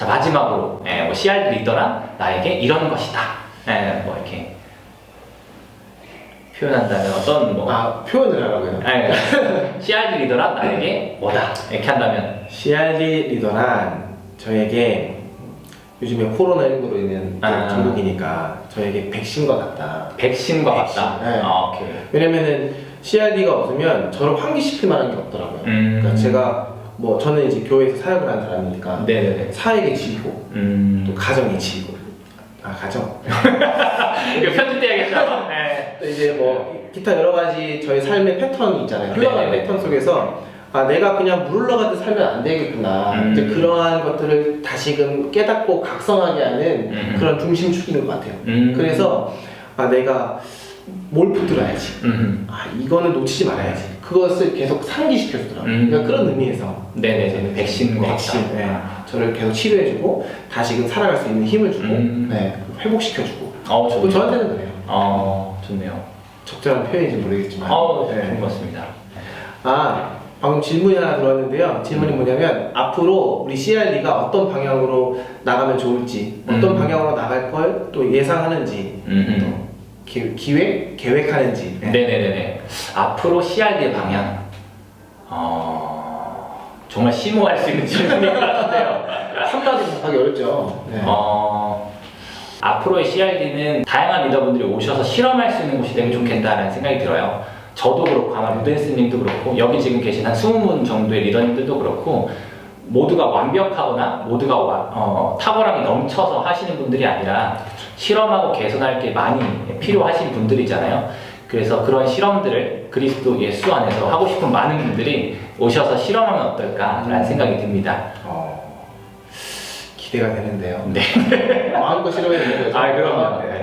자 마지막으로 예, 뭐 CRD 리더란 나에게 이런 것이다. 예, 뭐 이렇게 표현한다면 어떤 뭐 아 표현을 하라고요. 예, CRD 리더란 나에게 뭐다 이렇게 한다면 CRD 리더란 저에게 요즘에 코로나19로 인한 아. 중국이니까 저에게 백신과 같다. 백신과 같다. 네. 아, 오케이. 왜냐면은 CRD가 없으면 저를 환기시킬 만한 게 없더라고요. 음. 그러니까 제가 뭐 저는 이제 교회에서 사역을 하는 사람이니까 네네네. 사역에 지고 또 음. 가정에 지고 아 가정 이거 편집돼야겠다. 네. 또 이제 뭐 기타 여러 가지 저희 삶의 패턴이 있잖아요. 흘러가는 네네네. 패턴 속에서 아 내가 그냥 물 흘러가듯 살면 안 되겠구나. 음. 이제 그러한 것들을 다시금 깨닫고 각성하게 하는 음. 그런 중심축인 것 같아요. 음. 그래서 아 내가 뭘 붙들어야지. 음. 아 이거는 놓치지 말아야지. 그것을 계속 상기시켜주더라고요. 음. 그러니까 그런 의미에서 네네네. 백신과 백신, 같다. 네. 저를 계속 치료해주고 다시금 살아갈 수 있는 힘을 주고 음. 네. 회복시켜주고. 어, 또 좋네요. 저한테는 그래요. 어, 좋네요. 적절한 표현인지 모르겠지만. 어, 네. 좋은 것 같습니다. 아, 방금 질문이 하나 들어왔는데요. 질문이 뭐냐면 앞으로 우리 CRD가 어떤 방향으로 나가면 좋을지, 어떤 음. 방향으로 나갈 걸 또 예상하는지, 음. 또 기, 기획, 계획하는지. 네. 네네네네. 앞으로 CRD의 방향. 어, 정말 심오할 수 있는 질문인 것 같은데요. 한마디 답하기 어렵죠. 네. 어, 앞으로의 CRD는 다양한 리더분들이 오셔서 실험할 수 있는 곳이 되면 좋겠다라는 생각이 들어요. 저도 그렇고 아마 루덴스님도 그렇고 여기 지금 계신 한 20분 정도의 리더님들도 그렇고 모두가 완벽하거나 모두가 와- 어, 탁월함이 넘쳐서 하시는 분들이 아니라 실험하고 개선할 게 많이 필요하신 분들이잖아요. 그래서 그런 실험들을 그리스도 예수 안에서 하고 싶은 많은 분들이 오셔서 실험하면 어떨까라는 생각이 듭니다. 어, 기대가 되는데요. 네. 마음껏 실험해 보는 거죠. 아, 그럼요. 네.